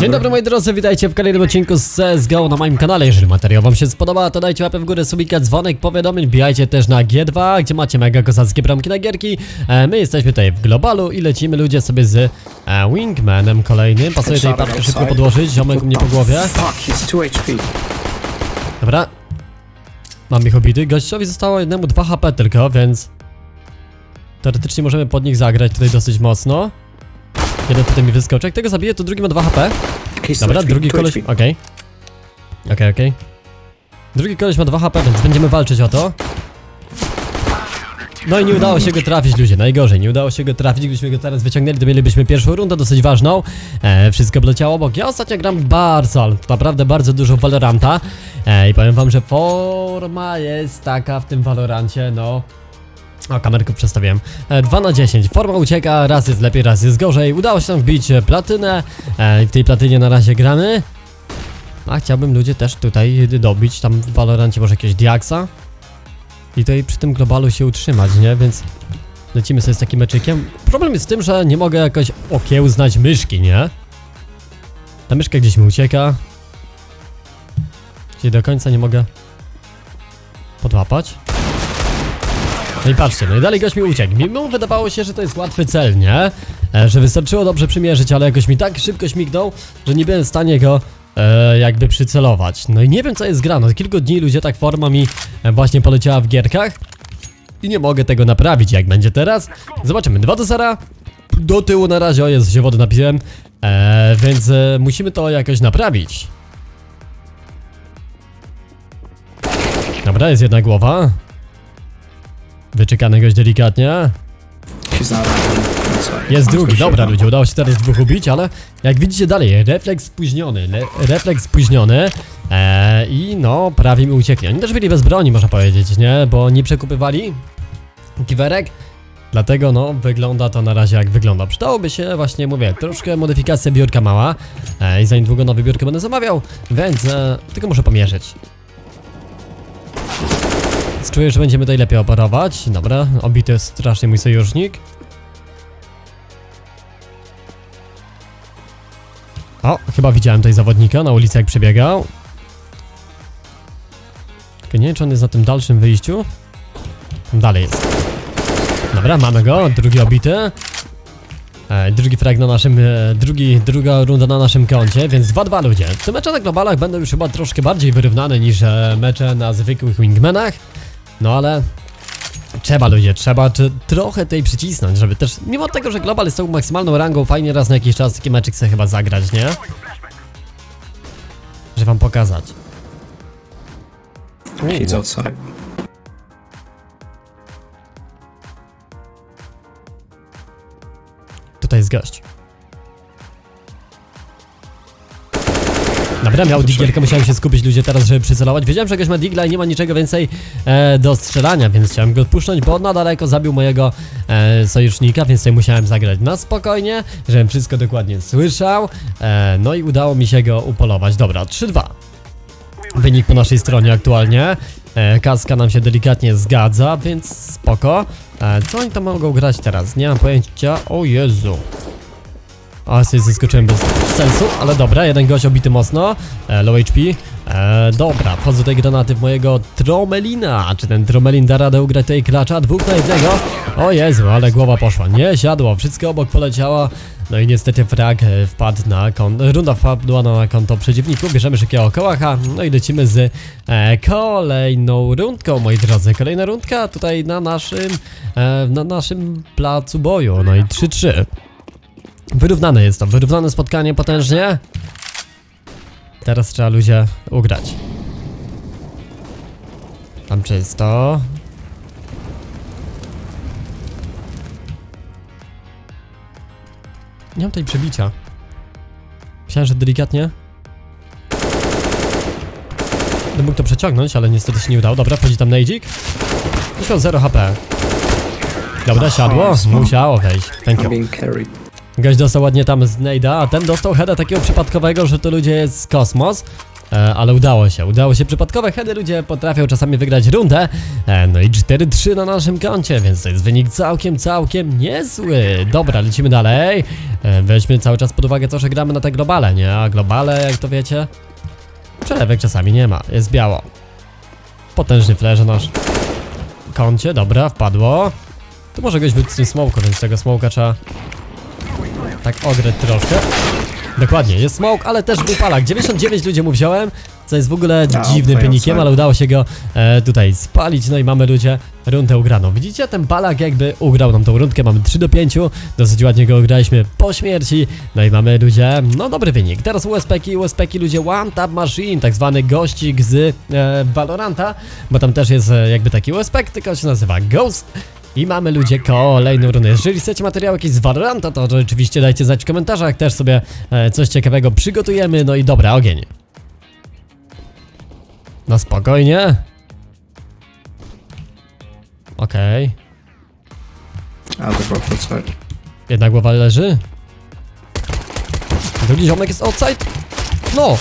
Dzień dobry moi drodzy, witajcie w kolejnym odcinku z CSGO na moim kanale. Jeżeli materiał wam się spodoba, to dajcie łapę w górę, subika, dzwonek, powiadomień, wbijajcie też na G2, gdzie macie mega kozackie bramki na gierki. E, my jesteśmy tutaj w globalu i lecimy ludzie sobie z e, Wingmanem kolejnym. Pasuje Headshot papkę szybko podłożyć, ziomek mnie po głowie. Fuck, he's 2 HP. Dobra. Mam ich obity. Gościowi zostało jednemu 2 HP tylko, więc... Teoretycznie możemy pod nich zagrać tutaj dosyć mocno. Jeden tutaj mi wyskoczy. Jak tego zabiję, to drugi ma 2 HP. Dobra, 2 HP, drugi 2 koleś. Okej. Okej, okej. Drugi koleś ma 2 HP, więc będziemy walczyć o to. No i nie udało się go trafić, ludzie. Najgorzej, nie udało się go trafić. Gdybyśmy go teraz wyciągnęli, to mielibyśmy pierwszą rundę, dosyć ważną. E, wszystko leciało obok. Ja ostatnio gram bardzo, ale naprawdę bardzo dużo Valoranta. E, I powiem wam, że forma jest taka w tym Valorancie, no. O, kamerkę przestawiłem. E, 2 na 10. Forma ucieka, raz jest lepiej, raz jest gorzej. Udało się nam wbić e, platynę e, i w tej platynie na razie gramy. A chciałbym ludzie też tutaj dobić tam w Valorancie może jakiegoś Diaxa. I tutaj przy tym globalu się utrzymać, nie? Więc lecimy sobie z takim meczykiem. Problem jest w tym, że nie mogę jakoś okiełznać myszki, nie? Ta myszka gdzieś mi ucieka. Czyli do końca nie mogę podłapać. No i patrzcie, no i dalej gość mi uciekł. Mimo wydawało się, że to jest łatwy cel, nie? E, że wystarczyło dobrze przymierzyć, ale jakoś mi tak szybko śmignął, że nie byłem w stanie go e, jakby przycelować. No i nie wiem co jest grane. Od kilku dni ludzie tak forma mi e, właśnie poleciała w gierkach. I nie mogę tego naprawić, jak będzie teraz. Zobaczymy, 2 do 0. Do tyłu na razie, o jest, się wodę napiłem. E, więc e, musimy to jakoś naprawić. Dobra, jest jedna głowa. Wyczekany gość delikatnie. Jest drugi, dobra ludzie, udało się teraz dwóch ubić, ale jak widzicie dalej, refleks spóźniony, le, refleks spóźniony e, i no, prawie mi uciekli. Oni też byli bez broni, można powiedzieć, nie? Bo nie przekupywali kiwerek, dlatego no, wygląda to na razie jak wygląda. Przydałoby się, właśnie mówię, troszkę modyfikacja biurka mała e, i za niedługo nowy biurkę będę zamawiał, więc e, tylko muszę pomierzyć. Czuję, że będziemy tutaj lepiej operować. Dobra, obity jest strasznie mój sojusznik. O, chyba widziałem tutaj zawodnika na ulicy jak przebiegał. Tylko nie wiem, czy on jest na tym dalszym wyjściu. Tam dalej jest. Dobra, mamy go, drugi obity. E, drugi frag na naszym, e, drugi, druga runda na naszym koncie, więc 2-2 ludzie. Te mecze na globalach będą już chyba troszkę bardziej wyrównane niż e, mecze na zwykłych wingmanach. No ale Trzeba ludzie, trzeba czy, trochę tej przycisnąć, żeby też, mimo tego, że Global jest tą maksymalną rangą, fajnie raz na jakiś czas taki meczek sobie chyba zagrać, nie? Żeby wam pokazać. He's outside. Tutaj jest gość. Dobra, miał digielkę, musiałem się skupić ludzie teraz, żeby przycelować. Wiedziałem, że gość ma digla i nie ma niczego więcej e, do strzelania, więc chciałem go odpuszczać, bo na daleko zabił mojego e, sojusznika, więc tutaj musiałem zagrać na spokojnie, żebym wszystko dokładnie słyszał. E, no i udało mi się go upolować. Dobra, 3-2. Wynik po naszej stronie aktualnie. E, kaska nam się delikatnie zgadza, więc spoko. E, co oni tam mogą grać teraz? Nie mam pojęcia. O Jezu. A, sobie zeskoczyłem bez sensu, ale dobra, jeden gość obity mocno, e, low HP. E, dobra, wchodzą tutaj granaty w mojego Tromelina. Czy ten Tromelin da radę ugrać tej klacza? Dwóch na jednego. O Jezu, ale głowa poszła. Nie siadło, wszystko obok poleciało. No i niestety frag e, wpadł na konto, runda wpadła na konto przeciwników. Bierzemy szybkiego kołacha, no i lecimy z e, kolejną rundką, moi drodzy. Kolejna rundka tutaj na naszym, e, na naszym placu boju. No i 3-3. Wyrównane jest to, wyrównane spotkanie potężnie. Teraz trzeba ludzie ugrać. Tam czysto. Nie mam tej przebicia. Myślałem, że delikatnie. Będę mógł to przeciągnąć, ale niestety się nie udało. Dobra, wchodzi tam Nejdzik. Już miał 0 HP. Dobra, siadło. Musiało wejść. Thank you. Gość dostał ładnie tam z Nejda, a ten dostał heada takiego przypadkowego, że to ludzie jest kosmos. E, ale udało się, udało się. Przypadkowe heady ludzie potrafią czasami wygrać rundę. E, no i 4-3 na naszym koncie, więc to jest wynik całkiem, całkiem niezły. Dobra, lecimy dalej. E, weźmy cały czas pod uwagę to, że gramy na te globale, nie? A globale, jak to wiecie, przelewek czasami nie ma, jest biało. Potężny flash na nasz koncie, dobra, wpadło. Tu może goś być z tym smoku, więc tego smoka trzeba tak ograć troszkę. Dokładnie, jest smoke, ale też był palak. 99 ludzi mu wziąłem, co jest w ogóle No, dziwnym wynikiem, ale udało się go e, tutaj spalić. No i mamy ludzie rundę ugraną. Widzicie, ten palak jakby ugrał nam tą rundkę. Mamy 3 do 5, dosyć ładnie go graliśmy po śmierci. No i mamy ludzie, no dobry wynik. Teraz USP-ki, USP-ki ludzie One Tap Machine, tak zwany gościk z e, Valoranta, bo tam też jest e, jakby taki USP, tylko się nazywa Ghost. I mamy ludzie kolejną rundę. Jeżeli chcecie materiał jakiś z Valoranta, to oczywiście dajcie znać w komentarzach, też sobie e, coś ciekawego przygotujemy. No i dobra, ogień. No spokojnie. Okej. Out of both outside. Jedna głowa leży. Drugi ziomek jest outside. No!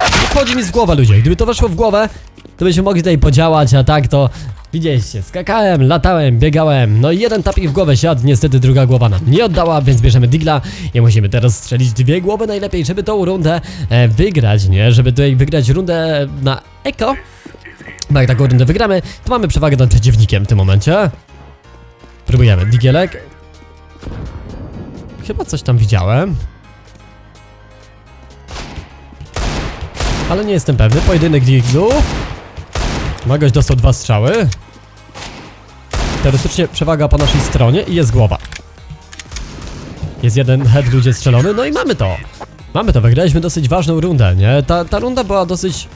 Wchodzi mi w głowę ludzie. Gdyby to weszło w głowę, to byśmy mogli tutaj podziałać, a tak to... Widzieliście, skakałem, latałem, biegałem, no i jeden tapik w głowę siadł, niestety druga głowa nam nie oddała, więc bierzemy digla i musimy teraz strzelić dwie głowy najlepiej, żeby tą rundę e, wygrać, nie? Żeby tutaj wygrać rundę na eko, bo jak taką rundę wygramy, to mamy przewagę nad przeciwnikiem w tym momencie. Próbujemy, digielek, Chyba coś tam widziałem. Ale nie jestem pewny. Pojedynek diglów. Magoś dostał dwa strzały. Teoretycznie przewaga po naszej stronie i jest głowa. Jest jeden head ludzie strzelony, no i mamy to. Mamy to, wygraliśmy dosyć ważną rundę, nie? Ta, ta runda była dosyć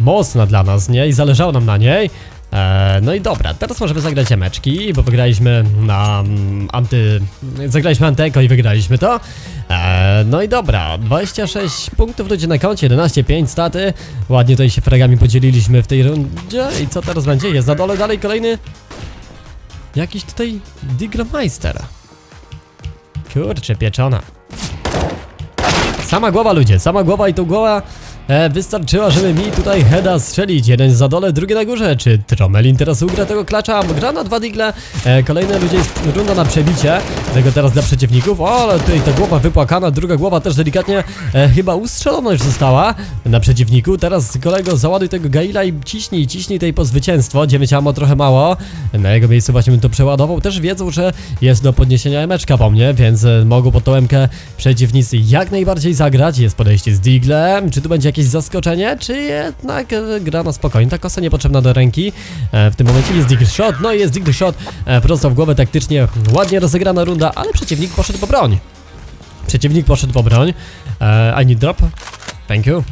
mocna dla nas, nie? I zależało nam na niej. E, no i dobra, teraz możemy zagrać emeczki, bo wygraliśmy na mm, anty... Zagraliśmy antyeko i wygraliśmy to. E, no i dobra, 26 punktów ludzie na koncie, 11-5 staty. Ładnie tutaj się fragami podzieliliśmy w tej rundzie. I co teraz będzie? Jest na dole dalej kolejny... Jakiś tutaj Digrameister. Kurczę, pieczona. Sama głowa ludzie, sama głowa i tą głowa e, wystarczyła, żeby mi tutaj heada strzelić. Jeden za dole, drugi na górze. Czy Tromelin teraz ugra tego klacza? Gra na dwa digle. E, kolejne ludzie runda na przebicie. Tego teraz dla przeciwników. O, ale tutaj ta głowa wypłakana, druga głowa też delikatnie e, chyba ustrzelona już została na przeciwniku. Teraz kolego załaduj tego Gaila i ciśnij, ciśnij tej po zwycięstwo. 9 ammo trochę mało. Na jego miejscu właśnie bym to przeładował. Też wiedzą, że jest do podniesienia emeczka po mnie, więc e, mogą po tą emkę przeciwnicy jak najbardziej zagrać. Jest podejście z Diglem. Czy tu będzie jakieś zaskoczenie, czy jednak e, gra na spokojnie? Ta kosa niepotrzebna do ręki. E, w tym momencie jest Diggle Shot. No i jest Diggle Shot e, prosto w głowę taktycznie. Ładnie rozegrana runda, ale przeciwnik poszedł po broń. Przeciwnik poszedł po broń. I need drop. Thank you.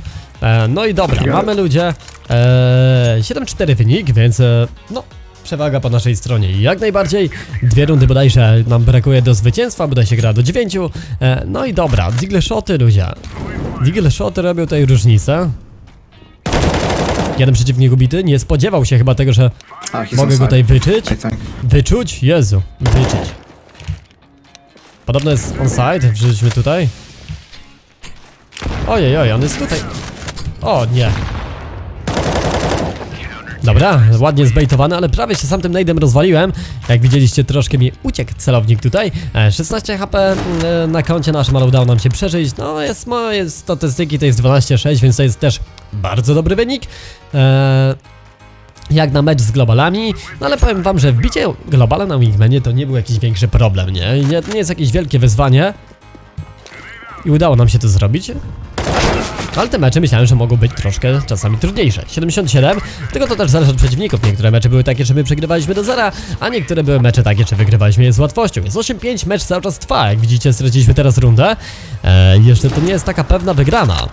No i dobra, mamy ludzie. E, 7-4 wynik, więc no. Przewaga po naszej stronie jak najbardziej. Dwie rundy bodajże nam brakuje do zwycięstwa, bodaj się gra do 9. E, no i dobra, Diggle Shoty ludzie. Diggle Shoty robią tutaj różnicę. Jeden przeciwnik ubity, nie spodziewał się chyba tego, że Ah, he's mogę go tutaj. I think. Wyczuć? Jezu, wyczuć. Podobno jest on side, wrzućmy tutaj. Ojej, oj, on jest tutaj. O, nie. Dobra, ładnie zbejtowany, ale prawie się sam tym nade'em rozwaliłem. Jak widzieliście, troszkę mi uciekł celownik tutaj. E, 16 HP mm, na koncie naszym, ale udało nam się przeżyć. No, jest moje statystyki, to jest 12,6, więc to jest też bardzo dobry wynik. E, jak na mecz z globalami, no ale powiem wam, że wbicie globala na wingmanie to nie był jakiś większy problem, nie? Nie, nie jest jakieś wielkie wyzwanie. I udało nam się to zrobić. Ale te mecze myślałem, że mogą być troszkę czasami trudniejsze. 77, tylko to też zależy od przeciwników. Niektóre mecze były takie, że my przegrywaliśmy do zera, a niektóre były mecze takie, że wygrywaliśmy je z łatwością. Jest 8-5, mecz cały czas trwa. Jak widzicie, straciliśmy teraz rundę. E, jeszcze to nie jest taka pewna wygrana.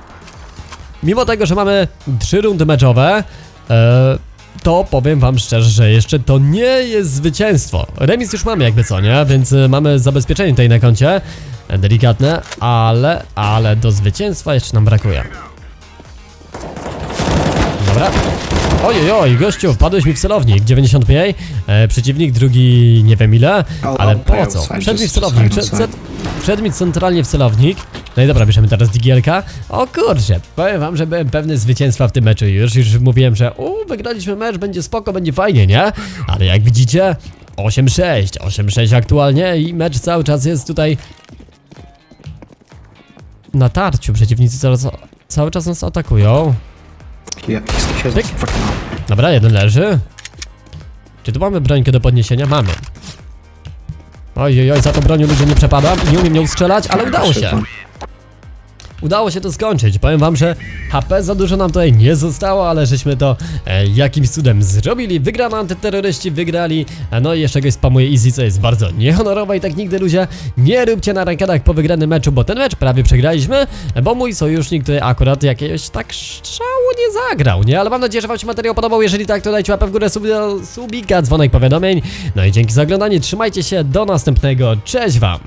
Mimo tego, że mamy trzy rundy meczowe, e, to powiem wam szczerze, że jeszcze to nie jest zwycięstwo. Remis już mamy jakby co, nie? Więc e, mamy zabezpieczenie tutaj na koncie. Delikatne, ale, ale do zwycięstwa jeszcze nam brakuje. Dobra. Ojej, oj, gościu, wpadłeś mi w celownik, 95, e, przeciwnik drugi nie wiem ile, ale po co? Wszedł mi w celownik, wszedł mi centralnie w celownik, No i dobra, bierzemy teraz digielka. O kurczę, powiem wam, że byłem pewny zwycięstwa w tym meczu już. Już mówiłem, że u, wygraliśmy mecz, będzie spoko, będzie fajnie, nie? Ale jak widzicie, 8-6, 8-6 aktualnie i mecz cały czas jest tutaj na tarciu. Przeciwnicy cały, cały czas nas atakują. Fucking Dobra, jeden leży. Czy tu mamy brońkę do podniesienia? Mamy. Oj, oj, oj, za tą bronią ludzie nie przepadam i nie umiem nią strzelać, ale udało się. Udało się to skończyć. Powiem wam, że HP za dużo nam tutaj nie zostało, ale żeśmy to e, jakimś cudem zrobili. Wygrano antyterroryści, wygrali. E, no i jeszcze goś spamuje Easy, co jest bardzo niehonorowe i tak nigdy ludzie nie róbcie na rankedach po wygranym meczu, bo ten mecz prawie przegraliśmy, bo mój sojusznik tutaj akurat jakiegoś tak strzału nie zagrał, nie? Ale mam nadzieję, że wam się materiał podobał. Jeżeli tak, to dajcie łapę w górę, sub, subika, dzwonek powiadomień. No i dzięki za oglądanie, trzymajcie się, do następnego, cześć wam!